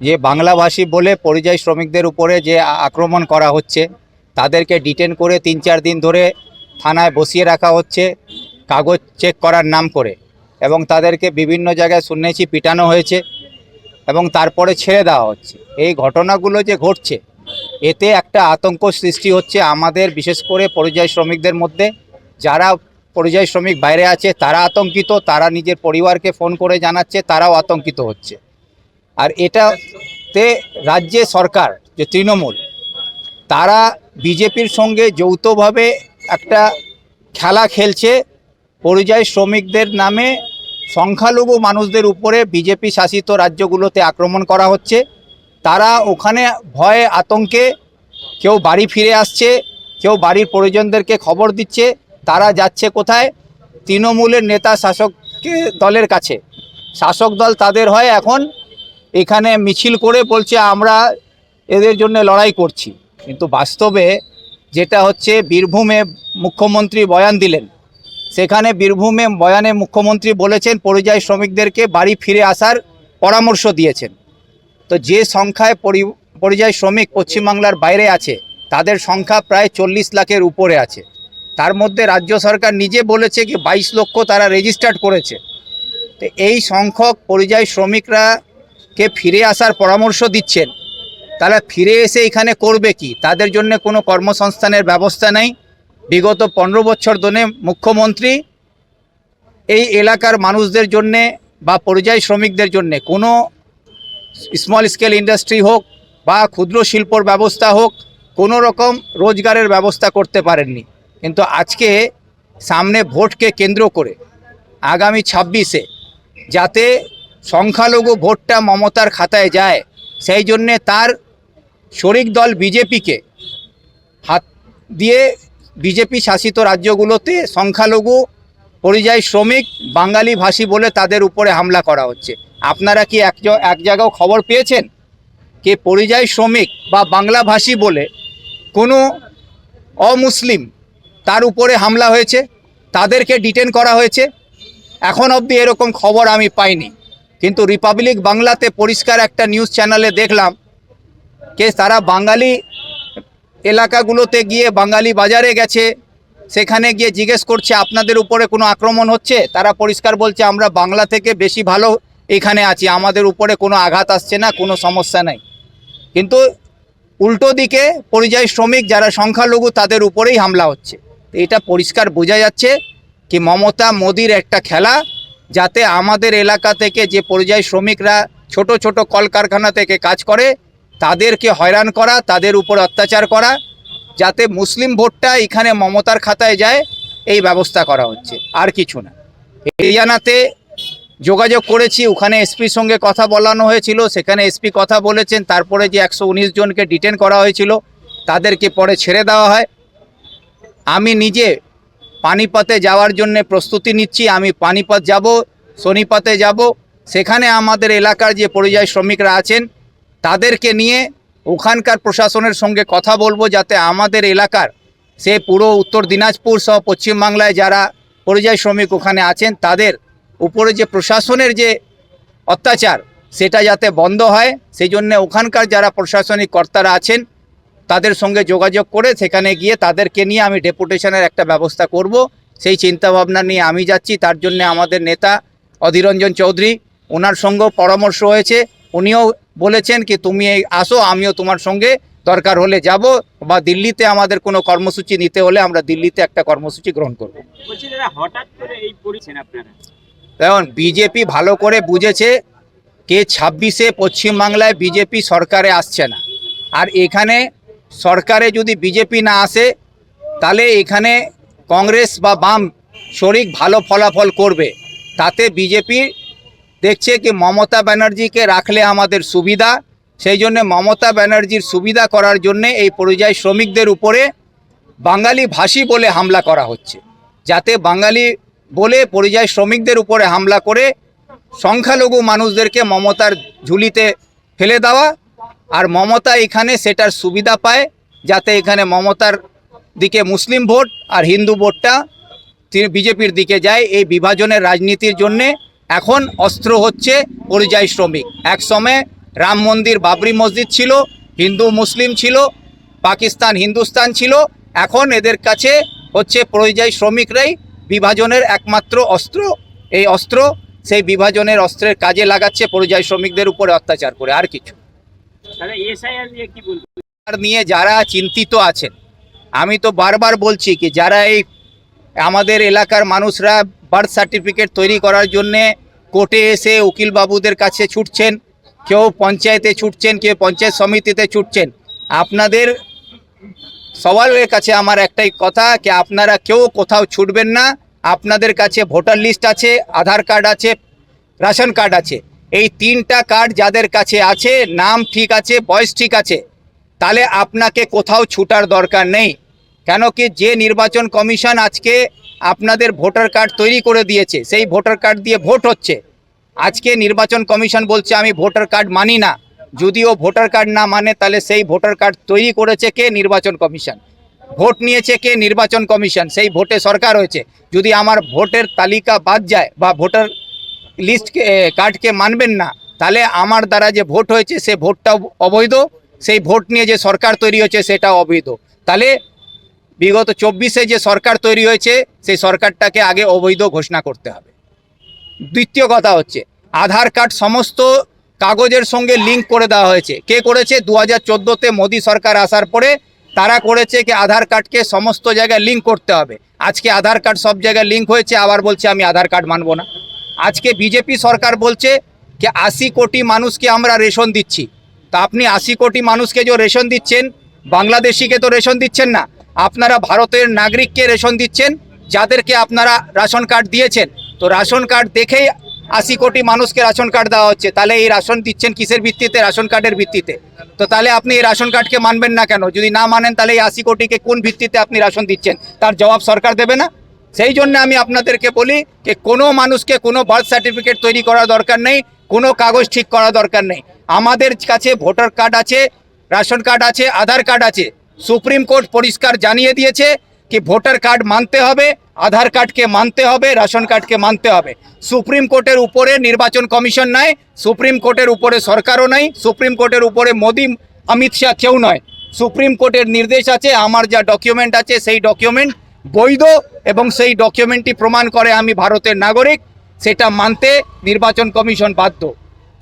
যে বাংলাভাষী বলে পরিযায়ী শ্রমিকদের উপরে যে আক্রমণ করা হচ্ছে, তাদেরকে ডিটেন করে তিন চার দিন ধরে থানায় বসিয়ে রাখা হচ্ছে, কাগজ চেক করার নাম করে এবং তাদেরকে বিভিন্ন জায়গায় শুনেছি পিটানো হয়েছে এবং তারপরে ছেড়ে দেওয়া হচ্ছে। এই ঘটনাগুলো যে ঘটছে, এতে একটা আতঙ্ক সৃষ্টি হচ্ছে আমাদের, বিশেষ করে পরিযায়ী শ্রমিকদের মধ্যে। যারা পরিযায়ী শ্রমিক বাইরে আছে, তারা আতঙ্কিত, তারা নিজের পরিবারকে ফোন করে জানাচ্ছে, তারাও আতঙ্কিত হচ্ছে। আর এটাতে রাজ্যে সরকার, যে তৃণমূল, তারা বিজেপির সঙ্গে যৌথভাবে একটা খেলা খেলছে। পরিযায়ী শ্রমিকদের নামে সংখ্যালঘু মানুষদের উপরে বিজেপি শাসিত রাজ্যগুলোতে আক্রমণ করা হচ্ছে। তারা ওখানে ভয়ে আতঙ্কে কেউ বাড়ি ফিরে আসছে, কেউ বাড়ির পরিজনদেরকে খবর দিচ্ছে, তারা যাচ্ছে কোথায়? তৃণমূলের নেতা শাসক দলের কাছে। শাসক দল তাদের হয় এখন এখানে মিছিল করে বলছে, আমরা এদের জন্য লড়াই করছি। কিন্তু বাস্তবে যেটা হচ্ছে, বীরভূমে মুখ্যমন্ত্রী বয়ান দিলেন। সেখানে বীরভূমে বয়ানে মুখ্যমন্ত্রী বলেছেন, পরিযায়ী শ্রমিকদেরকে বাড়ি ফিরে আসার পরামর্শ দিয়েছেন। তো যে সংখ্যায় পরি, পরিযায়ী শ্রমিক পশ্চিমবাংলার বাইরে আছে, তাদের সংখ্যা প্রায় চল্লিশ লাখের উপরে আছে। তার মধ্যে রাজ্য সরকার নিজে বলেছে কি বাইশ লক্ষ তারা রেজিস্টার্ড করেছে। তো এই সংখ্যক পরিযায়ী শ্রমিকরা কে ফিরে আসার পরামর্শ দিচ্ছেন, তারা ফিরে এসে এখানে করবে কি? তাদের জন্য কোনো কর্মসংস্থানের ব্যবস্থা নেই। বিগত পনেরো বছর ধরে মুখ্যমন্ত্রী এই এলাকার মানুষদের জন্যে বা পরিযায়ী শ্রমিকদের জন্যে কোনো স্মল স্কেল ইন্ডাস্ট্রি হোক বা ক্ষুদ্র শিল্পর ব্যবস্থা হোক, কোনো রকম রোজগারের ব্যবস্থা করতে পারেননি। কিন্তু আজকে সামনে ভোটকে কেন্দ্র করে আগামী ছাব্বিশে যাতে সংখ্যালঘু ভোটটা মমতার খাতায় যায়, সেই জন্যে তার শরিক দল বিজেপিকে হাত দিয়ে বিজেপি শাসিত রাজ্যগুলোতে সংখ্যালঘু পরিযায়ী শ্রমিক বাঙালি ভাষী বলে তাদের উপরে হামলা করা হচ্ছে। আপনারা কি এক এক জায়গাও খবর পেয়েছেন? যে পরিযায়ী শ্রমিক বা বাংলা ভাষী বলে কোনো অমুসলিম তার উপরে হামলা হয়েছে? তাদেরকে ডিটেন করা হয়েছে? এখন অবধি এরকম খবর আমি পাইনি। কিন্তু রিপাবলিক বাংলাতে পরিষ্কার একটা নিউজ চ্যানেলে দেখলাম যে তারা বাঙালি এলাকাগুলোতে গিয়ে বাঙালি বাজারে গেছে। সেখানে গিয়ে জিজ্ঞেস করছে, আপনাদের উপরে কোনো আক্রমণ হচ্ছে? তারা পরিষ্কার বলছে, আমরা বাংলা থেকে বেশি ভালো এখানে আছি। আমাদের উপরে কোনো আঘাত আসছে না, কোনো সমস্যা নাই। কিন্তু উল্টো দিকে পরিযায়ী শ্রমিক যারা সংখ্যালঘু, তাদের উপরেই হামলা হচ্ছে। এটা পরিষ্কার বোঝা যাচ্ছে কি মমতা মোদির একটা খেলা যাতে আমাদের এলাকা থেকে যে পরিযায়ী শ্রমিকরা ছোট ছোট কলকারখানা থেকে কাজ করে, তাদেরকে হয়রান করা, তাদের উপর অত্যাচার করা, যাতে মুসলিম ভোটটা এখানে মমতার খাতায় যায়, এই ব্যবস্থা করা হচ্ছে। আর কিছু না। এরিয়ানাতে যোগাযোগ করেছি, ওখানে এসপির সঙ্গে কথা বলানো হয়েছিল, সেখানে এসপি কথা বলেছেন, তারপরে যে একশো উনিশ জনকে ডিটেন করা হয়েছিল, তাদেরকে পরে ছেড়ে দেওয়া হয়। আমি নিজে পানিপথে যাওয়ার জন্য প্রস্তুতি নিচ্ছি। আমি পানিপথ যাব শনিপথে যাব। সেখানে আমাদের এলাকার যে পরিযায়ী শ্রমিকরা আছেন, তাদেরকে নিয়ে ওখানকার প্রশাসনের সঙ্গে কথা বলব যাতে আমাদের এলাকার সে পুরো উত্তর দিনাজপুর সহ পশ্চিমবাংলায় যারা পরিযায়ী শ্রমিক ওখানে আছেন, তাদের উপরে যে প্রশাসনের যে অত্যাচার, সেটা যাতে বন্ধ হয়। সেই জন্য ওখানকার যারা প্রশাসনিক কর্তারা আছেন তাদের সঙ্গে যোগাযোগ করে সেখানে গিয়ে তাদেরকে নিয়ে আমি ডেপুটেশনের একটা ব্যবস্থা করব। সেই চিন্তাভাবনা নিয়ে আমি যাচ্ছি। তার জন্য আমাদের নেতা অধীরঞ্জন চৌধুরী ওনার সঙ্গেও পরামর্শ হয়েছে। উনিও বলেছেন কি তুমি এই আসো আমিও তোমার সঙ্গে দরকার হলে যাব বা দিল্লিতে আমাদের কোনো কর্মসূচি নিতে হলে আমরা দিল্লিতে একটা কর্মসূচি গ্রহণ করব। বলছি দাদা হঠাৎ করে এই দেখুন বিজেপি ভালো করে বুঝেছে কে ছাব্বিশে পশ্চিমবাংলায় বিজেপি সরকারে আসছে না। আর এখানে সরকারে যদি বিজেপি না আসে, তাহলে এখানে কংগ্রেস বা বাম শরিক ভালো ফলাফল করবে। তাতে বিজেপি দেখছে কি মমতা ব্যানার্জিকে রাখলে আমাদের সুবিধা, সেই জন্য মমতা ব্যানার্জির সুবিধা করার জন্যে এই পরিযায়ী শ্রমিকদের উপরে বাঙালি ভাষী বলে হামলা করা হচ্ছে। যাতে বাঙালি বলে পরিযায়ী শ্রমিকদের উপরে হামলা করে সংখ্যালঘু মানুষদেরকে মমতার ঝুলিতে ফেলে দেওয়া আর মমতা এখানে সেটার সুবিধা পায় যাতে এখানে মমতার দিকে মুসলিম ভোট আর হিন্দু ভোটটা বিজেপির দিকে যায়। এই বিভাজনের রাজনীতির জন্যে এখন অস্ত্র হচ্ছে পরিযায়ী শ্রমিক। এক সময় রাম মন্দির, বাবরি মসজিদ ছিল, হিন্দু, মুসলিম ছিল, পাকিস্তান, হিন্দুস্তান ছিল। এখন এদের কাছে হচ্ছে পরিযায়ী শ্রমিকরাই বিভাজনের একমাত্র অস্ত্র। এই অস্ত্র সেই বিভাজনের অস্ত্রের কাজে লাগাচ্ছে পরিযায়ী শ্রমিকদের উপরে অত্যাচার করে, আর কিছু নিয়ে যারা চিন্তিত আছেন, আমি তো বারবার বলছি কি, যারা এই আমাদের এলাকার মানুষরা বার্থ সার্টিফিকেট তৈরি করার জন্যে কোর্টে এসে উকিল বাবুদের কাছে ছুটছেন, কেউ পঞ্চায়েতে ছুটছেন, কেউ পঞ্চায়েত সমিতিতে ছুটছেন, আপনাদের সবাইয়ের কাছে আমার একটাই কথা কি, আপনারা কেউ কোথাও ছুটবেন না, আপনাদের কাছে ভোটার লিস্ট আছে, আধার কার্ড আছে, রেশন কার্ড আছে। এই তিনটা কার্ড যাদের কাছে আছে, নাম ঠিক আছে, বয়স ঠিক আছে, তাহলে আপনাকে কোথাও ছুটার দরকার নেই। কেন কি যে নির্বাচন কমিশন আজকে আপনাদের ভোটার কার্ড তৈরি করে দিয়েছে, সেই ভোটার কার্ড দিয়ে ভোট হচ্ছে। আজকে নির্বাচন কমিশন বলছে, আমি ভোটার কার্ড মানি না। যদিও ভোটার কার্ড না মানে তাহলে সেই ভোটার কার্ড তৈরি করেছে কে নির্বাচন কমিশন? ভোট নিয়েছে কে নির্বাচন কমিশন? সেই ভোটে সরকার হয়েছে। যদি আমার ভোটের তালিকা বাদ যায় বা ভোটার লিস্টকে কার্ডকে মানবেন না। তাহলে আমার দ্বারা যে ভোট হয়েছে, সে ভোটটাও অবৈধ, সেই ভোট নিয়ে যে সরকার তৈরি হয়েছে সেটা অবৈধ। তাহলে বিগত চব্বিশে যে সরকার তৈরি হয়েছে, সেই সরকারটাকে আগে অবৈধ ঘোষণা করতে হবে। দ্বিতীয় কথা হচ্ছে, আধার কার্ড সমস্ত কাগজের সঙ্গে লিঙ্ক করে দেওয়া হয়েছে। কে করেছে? দু হাজার চোদ্দোতে মোদী সরকার আসার পরে তারা করেছে কি, আধার কার্ডকে সমস্ত জায়গায় লিঙ্ক করতে হবে। আজকে আধার কার্ড সব জায়গায় লিঙ্ক হয়েছে, আবার বলছে আমি আধার কার্ড মানবো না। আজকে বিজেপি সরকার বলছে কি আশি কোটি মানুষকে আমরা রেশন দিচ্ছি। তা আপনি আশি কোটি মানুষকে যে রেশন দিচ্ছেন, বাংলাদেশিকে তো রেশন দিচ্ছেন না, আপনারা ভারতের নাগরিককে রেশন দিচ্ছেন, যাদেরকে আপনারা রেশন কার্ড দিয়েছেন। তো রেশন কার্ড দেখেই আশি কোটি মানুষকে রেশন কার্ড দেওয়া হচ্ছে। তাহলে এই রেশন দিচ্ছেন কিসের ভিত্তিতে? রেশন কার্ডের ভিত্তিতে। তো তাহলে আপনি এই রেশন কার্ডকে মানবেন না কেন? যদি না মানেন, তাহলে এই আশি কোটিকে কোন ভিত্তিতে আপনি রেশন দিচ্ছেন? তার জবাব সরকার দেবে না? সেই জন্য আমি আপনাদেরকে বলি যে কোনো মানুষকে কোনো বার্থ সার্টিফিকেট তৈরি করা দরকার নেই, কোনো কাগজ ঠিক করা দরকার নেই। আমাদের কাছে ভোটার কার্ড আছে, রেশন কার্ড আছে, আধার কার্ড আছে। সুপ্রিম কোর্ট পরিষ্কার জানিয়ে দিয়েছে কি ভোটার কার্ড মানতে হবে, আধার কার্ডকে মানতে হবে, রেশন কার্ডকে মানতে হবে। সুপ্রিম কোর্টের উপরে নির্বাচন কমিশন নাই, সুপ্রিম কোর্টের উপরে সরকারও নাই, সুপ্রিম কোর্টের উপরে মোদি, অমিত শাহ কেউ নয়। সুপ্রিম কোর্টের নির্দেশ আছে, আমার যা ডকুমেন্ট আছে, সেই ডকুমেন্ট বৈধ এবং সেই ডকুমেন্টটি প্রমাণ করে আমি ভারতের নাগরিক, সেটা মানতে নির্বাচন কমিশন বাধ্য।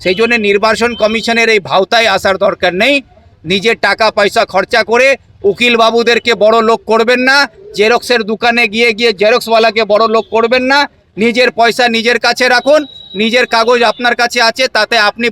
সেই জন্য নির্বাচন কমিশনের এই ভাওতায় আসার দরকার নেই। নিজের টাকা, পয়সা খরচা করে উকিল বাবুদেরকে বড় লোক করবেন না, জেরক্সের দোকানে গিয়ে গিয়ে জেরক্সওয়ালাকে বড় লোক করবেন না। নিজের পয়সা নিজের কাছে রাখুন, নিজের কাগজ আপনার কাছে আছে, তাতে আপনি